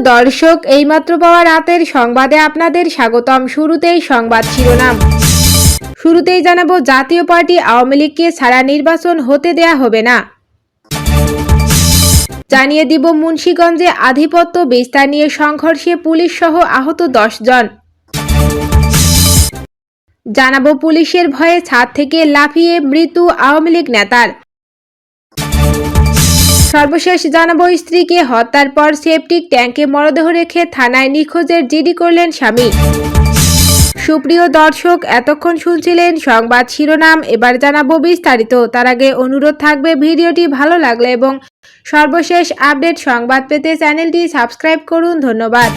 দর্শক, এইমাত্র পাওয়া রাতের সংবাদে আপনাদের স্বাগতম। শুরুতেই সংবাদ শিরোনাম। শুরুতেই জানাব, জাতীয় পার্টি আওয়ামী লীগকে ছাড়া নির্বাচন হতে দেয়া হবে না। জানিয়ে দিব, মুন্সীগঞ্জে আধিপত্য বিস্তার নিয়ে সংঘর্ষে পুলিশ সহ আহত দশ জন। জানাব, পুলিশের ভয়ে ছাদ থেকে লাফিয়ে মৃত্যু আওয়ামী লীগ নেতার। সর্বশেষ জানাব স্ত্রীকে হত্যার পর সেপটিক ট্যাঙ্কে মরদেহ রেখে থানায় নিখোঁজের জিডি করলেন স্বামী। সুপ্রিয় দর্শক, এতক্ষণ শুনছিলেন সংবাদ শিরোনাম। এবার জানাব বিস্তারিত। তার আগে অনুরোধ থাকবে ভিডিওটি ভালো লাগলে এবং সর্বশেষ আপডেট সংবাদ পেতে চ্যানেলটি সাবস্ক্রাইব করুন। ধন্যবাদ।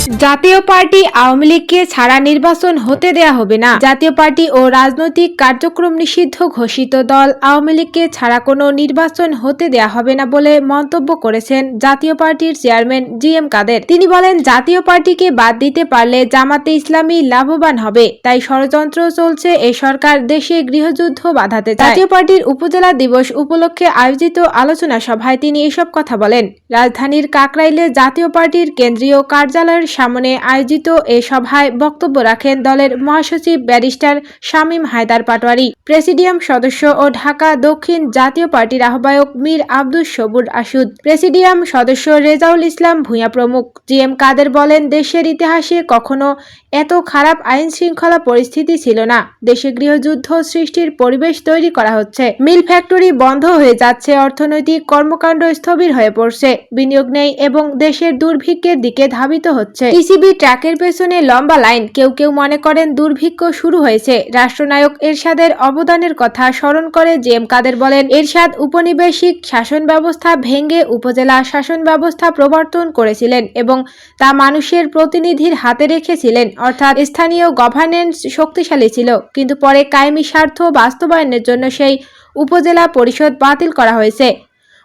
জাতীয় পার্টি আওয়ামী লীগকে ছাড়া নির্বাচন হতে দেয়া হবে না। জাতীয় পার্টি ও রাজনৈতিক কার্যক্রম নিষিদ্ধ ঘোষিত দল আওয়ামী লীগকে ছাড়া কোনো নির্বাচন হতে দেয়া হবে না বলে মন্তব্য করেছেন জাতীয় পার্টির চেয়ারম্যান জি এম কাদের। তিনি বলেন, জাতীয় পার্টিকে বাদ দিতে পারলে জামাতে ইসলামী লাভবান হবে, তাই ষড়যন্ত্র চলছে এই সরকার দেশে গৃহযুদ্ধ বাধাতে জাতীয় পার্টির উপজেলা দিবস উপলক্ষে আয়োজিত আলোচনা সভায় তিনি এসব কথা বলেন। রাজধানীর কাকরাইলে জাতীয় পার্টির কেন্দ্রীয় কার্যালয়ের সামনে আয়োজিত এ সভায় বক্তব্য রাখেন দলের মহাসচিব ব্যারিস্টার শামীম হায়দার পাটোয়ারি। প্রেসিডিয়াম সদস্য ও ঢাকা দক্ষিণ জাতীয় পার্টির আহ্বায়ক মীর আব্দুস সবুর আসুদ প্রেসিডিয়াম সদস্য রেজাউল ইসলাম ভূঁইয়া প্রমুখ। জি এম কাদের বলেন, দেশের ইতিহাসে কখনো এত খারাপ আইন শৃঙ্খলা পরিস্থিতি ছিল না। দেশে গৃহযুদ্ধ সৃষ্টির পরিবেশ তৈরি করা হচ্ছে। মিল ফ্যাক্টরি বন্ধ হয়ে যাচ্ছে, অর্থনৈতিক কর্মকাণ্ড স্থবির হয়ে পড়ছে। বিনিয়োগ নেই এবং দেশের দুর্ভিক্ষের দিকে ধাবিত হচ্ছে। টিসিবি ট্র্যাকের পেছনে লম্বা লাইন। কেউ কেউ মনে করেন দুর্ভিক্ষ শুরু হয়েছে। রাষ্ট্রনায়ক এরশাদের অবদানের কথা স্মরণ করে জে এম কাদের বলেন, এরশাদ উপনিবেশিক শাসন ব্যবস্থা ভেঙে উপজেলা শাসন ব্যবস্থা প্রবর্তন করেছিলেন এবং তা মানুষের প্রতিনিধির হাতে রেখেছিলেন। অর্থাৎ স্থানীয় গভর্নেন্স শক্তিশালী ছিল। কিন্তু পরে কায়েমি স্বার্থ বাস্তবায়নের জন্য সেই উপজেলা পরিষদ বাতিল করা হয়েছে।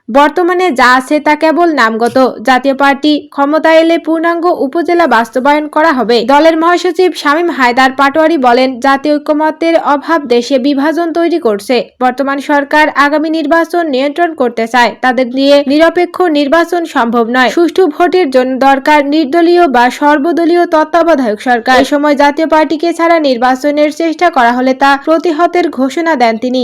বর্তমানে যা আছে তা কেবল নামগত। জাতীয় পার্টি ক্ষমতা এলে পূর্ণাঙ্গ উপজেলা বাস্তবায়ন করা হবে। দলের মহাসচিব শামীম হায়দার পাটোয়ারি বলেন, জাতীয় ঐক্যমত্যের অভাব দেশে বিভাজন তৈরি করছে। বর্তমান সরকার আগামী নির্বাচন নিয়ন্ত্রণ করতে চায়। তাদের দিয়ে নিরপেক্ষ নির্বাচন সম্ভব নয়। সুষ্ঠু ভোটের জন্য দরকার নির্দলীয় বা সর্বদলীয় তত্ত্বাবধায়ক সরকার। সময় জাতীয় পার্টিকে ছাড়া নির্বাচনের চেষ্টা করা হলে তা প্রতিহতের ঘোষণা দেন তিনি।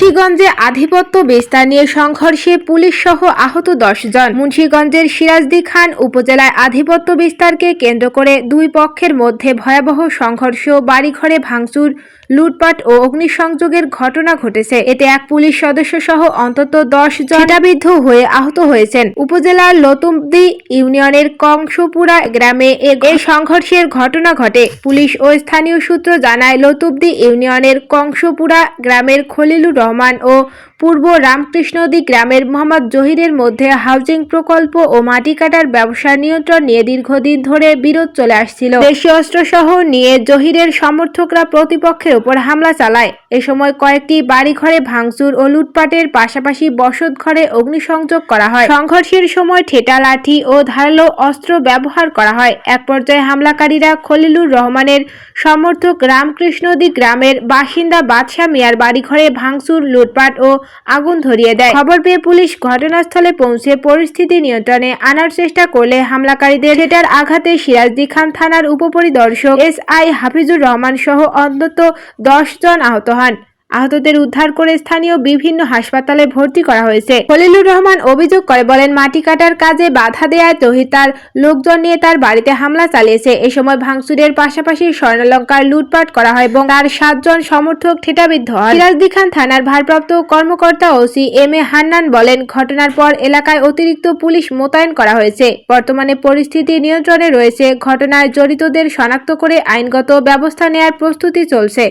মুন্সীগঞ্জে আধিপত্য বিস্তার নিয়ে সংঘর্ষে পুলিশ সহ আহত জন। মুন্সীগঞ্জের সিরাজদি খান উপজেলায় আধিপত্য বিস্তারকে কেন্দ্র করে দুই পক্ষের মধ্যে ভয়াবহ সংঘর্ষ, বাড়িঘরে ভাঙচুর, লুটপাট ও অগ্নিসংযোগের ঘটনা ঘটেছে। এতে এক পুলিশ সদস্য সহ অন্তত দশ জন ছিটাবিদ্ধ হয়ে আহত হয়েছেন। উপজেলার লতুমদি ইউনিয়নের কংসপুরা গ্রামে এ সংঘর্ষের ঘটনা ঘটে। পুলিশ ও স্থানীয় সূত্র জানায় লতুবদি ইউনিয়নের কংসপুরা গ্রামের খলিলুর রহমান ও পূর্ব রামকৃষ্ণদী গ্রামের মোহাম্মদ জহিরের মধ্যে হাউজিং প্রকল্প ও মাটি কাটার ব্যবসা নিয়ন্ত্রণ নিয়ে দীর্ঘদিন ধরে বিরোধ চলে আসছিল। দেশীয় অস্ত্রসহ নিয়ে জহিরের সমর্থকরা প্রতিপক্ষের উপর হামলা চালায়। এ সময় কয়েকটি বাড়িঘরে ভাঙচুর ও লুটপাটের পাশাপাশি বসত ঘরে অগ্নিসংযোগ করা হয়। সংঘর্ষের সময় ঠেটা লাঠি ও ধারালো অস্ত্র ব্যবহার করা হয়। এক পর্যায়ে হামলাকারীরা খলিলুর রহমানের সমর্থক রামকৃষ্ণদী গ্রামের বাসিন্দা বাদশা মিয়ার বাড়িঘরে ভাঙচুর, লুটপাট ও আগুন ধরিয়ে দেয়। খবর পেয়ে পুলিশ ঘটনাস্থলে পৌঁছে পরিস্থিতি নিয়ন্ত্রণে আনার চেষ্টা করলে হামলাকারীদের সেটার আঘাতে সিরাজদি খান থানার উপপরিদর্শক এস আই হাফিজুর রহমান সহ অন্তত দশ জন আহত হন। আহতদের উদ্ধার করে স্থানীয় বিভিন্ন হাসপাতালে ভর্তি করা হয়েছে। খলিলুর রহমান অভিযোগ করে, বলেন, মাটি কাটার কাজে বাধা দেয়ায় তহিদ তার লোকজন নিয়ে তার বাড়িতে হামলা চালিয়েছে। এ সময় ভাঙচুরের পাশাপাশি স্বর্ণলঙ্কার লুটপাট করা হয় এবং তার সাতজন সমর্থক ঠেটাবিদ্ধ হয়। সিরাজদি খান থানার ভারপ্রাপ্ত কর্মকর্তা ওসি এম এ হান্নান বলেন, ঘটনার পর এলাকায় অতিরিক্ত পুলিশ মোতায়েন করা হয়েছে। বর্তমানে পরিস্থিতি নিয়ন্ত্রণে রয়েছে। ঘটনায় জড়িতদের শনাক্ত করে আইনগত ব্যবস্থা নেয়ার প্রস্তুতি চলছে।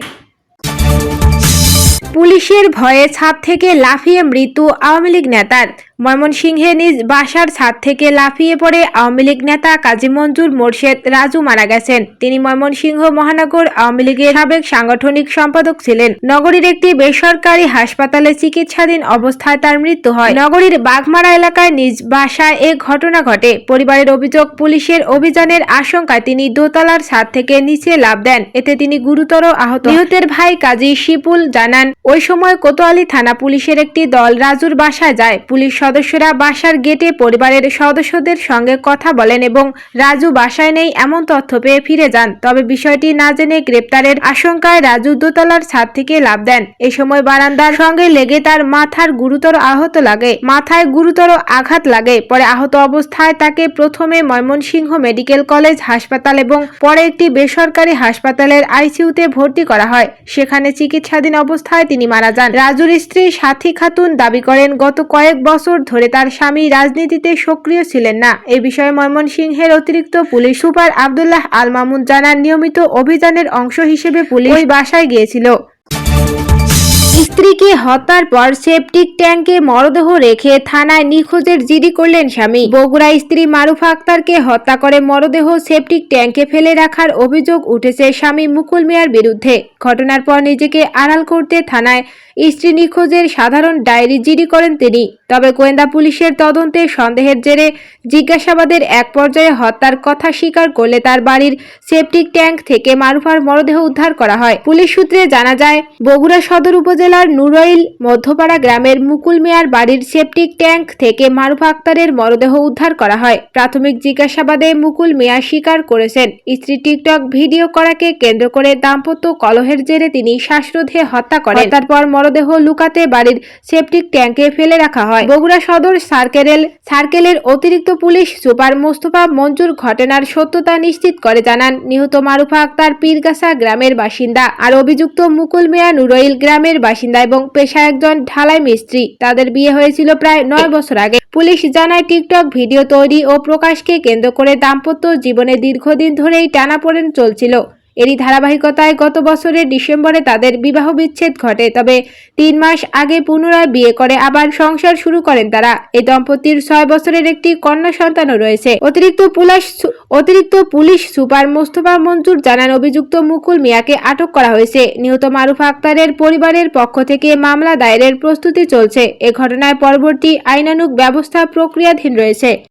পুলিশের ভয়ে ছাদ থেকে লাফিয়ে মৃত্যু আওয়ামী লীগ নেতার। ময়মনসিংহে নিজ বাসার ছাদ থেকে লাফিয়ে পড়ে আওয়ামী লীগ নেতা কাজী মঞ্জুর মোর্শেদ রাজু মারা গেছেন। তিনি ময়মনসিংহ মহানগর আওয়ামী লীগের সাবেক সাংগঠনিক সম্পাদক ছিলেন। নগরীর একটি বেসরকারি হাসপাতালে চিকিৎসাধীন অবস্থায় তার মৃত্যু হয়। নগরীর বাঘমারা এলাকায় নিজ বাসায় এ ঘটনা ঘটে। পরিবারের অভিযোগ, পুলিশের অভিযানের আশঙ্কায় তিনি দোতলার ছাদ থেকে নিচে লাভ দেন। এতে তিনি গুরুতর আহত নিহতের ভাই কাজী শিপুল জানান, ওই সময় কোতোয়ালি থানা পুলিশের একটি দল রাজুর বাসায় যায়। পুলিশ সদস্যরা বাসার গেটে পরিবারের সদস্যদের সঙ্গে কথা বলেন এবং রাজু বাসায় নেই এমন তথ্য পেয়ে ফিরে যান। তবে বিষয়টি না জেনে গ্রেপ্তারের আশঙ্কায় রাজু দোতলার ছাদ থেকে লাভ দেন। এ সময় বারান্দার সঙ্গে লেগে তার মাথার গুরুতর আহত লাগে। মাথায় গুরুতর আঘাত লাগে। পরে আহত অবস্থায় তাকে প্রথমে ময়মনসিংহ মেডিকেল কলেজ হাসপাতাল এবং পরে একটি বেসরকারি হাসপাতালের আইসিইউতে ভর্তি করা হয়। সেখানে চিকিৎসাধীন অবস্থায় তিনি মারা যান। রাজুর স্ত্রী সাথী খাতুন দাবি করেন, গত কয়েক বছর ধরে তার স্বামী রাজনীতিতে সক্রিয় ছিলেন না। এ বিষয়ে ময়মনসিংহের অতিরিক্ত পুলিশ সুপার আবদুল্লাহ আল মামুন জানান, নিয়মিত অভিযানের অংশ হিসেবে পুলিশ বাসায় গিয়েছিল। স্ত্রীকে হত্যার পর সেপটিক ট্যাঙ্কে মরদেহ রেখে থানায় নিখোঁজের জিডি করলেন স্বামী। বগুড়া স্ত্রী মারুফা আক্তারকে হত্যা করে মরদেহ সেপটিক ট্যাঙ্কে ফেলে রাখার অভিযোগ উঠেছে স্বামী মুকুল মিয়ার বিরুদ্ধে। ঘটনার পর নিজেকে আড়াল করতে থানায় স্ত্রী নিখোঁজের সাধারণ ডায়েরি জিডি করেন তিনি। তবে গোয়েন্দা পুলিশের তদন্তে সন্দেহের জেরে জিজ্ঞাসাবাদের এক পর্যায়ে হত্যার কথা স্বীকার করলে তার বাড়ির সেপটিক ট্যাঙ্ক থেকে মারুফার মরদেহ উদ্ধার করা হয়। পুলিশ সূত্রে জানা যায়, বগুড়া সদর উপজেলার নুরাইল মধ্যপাড়া গ্রামের মুকুল মিয়ার বাড়ির সেপটিক ট্যাঙ্ক থেকে মারুফা আক্তারের মরদেহ উদ্ধার করা হয়। প্রাথমিক জিজ্ঞাসাবাদে মুকুল মিয়া স্বীকার করেছেন, স্ত্রী টিকটক ভিডিও করাকে কেন্দ্র করে দাম্পত্য কলহের জেরে তিনি শ্বাসরোধে হত্যা করেন। তারপর মরদেহ লুকাতে বাড়ির সেপটিক ট্যাঙ্কে ফেলে রাখা হয়। বগুড়া সদর সার্কেলের সার্কেলের অতিরিক্ত পুলিশ সুপার মোস্তফা মঞ্জুর ঘটনার সত্যতা নিশ্চিত করে জানান। নিহত মারুফা আক্তার পীরগাছা গ্রামের বাসিন্দা। আর অভিযুক্ত মুকুল মিয়া নুরইল গ্রামের বাসিন্দা। এবং পেশা একজন ঢালাই মিস্ত্রি। তাদের বিয়ে হয়েছিল প্রায় নয় বছর আগে। পুলিশ জানায় টিকটক ভিডিও তৈরি ও প্রকাশকে কেন্দ্র করে দাম্পত্য জীবনে দীর্ঘদিন ধরেই টানাপোড়েন চলছিল। এরই ধারাবাহিকতায় গত বছরের ডিসেম্বরে তাদের বিবাহ বিচ্ছেদ ঘটে, তবে তিন মাস আগে পুনরায় বিয়ে করে আবার সংসার শুরু করেন তারা। এই দম্পতির ছয় বছরের একটি কন্যা সন্তানও রয়েছে। অতিরিক্ত পুলিশ অতিরিক্ত পুলিশ সুপার মোস্তফা মঞ্জুর জানান, অভিযুক্ত মুকুল মিয়াকে আটক করা হয়েছে। নিহত মারুফা আক্তারের পরিবারের পক্ষ থেকে মামলা দায়েরের প্রস্তুতি চলছে। এ ঘটনায় পরবর্তী আইনানুগ ব্যবস্থা প্রক্রিয়াধীন রয়েছে।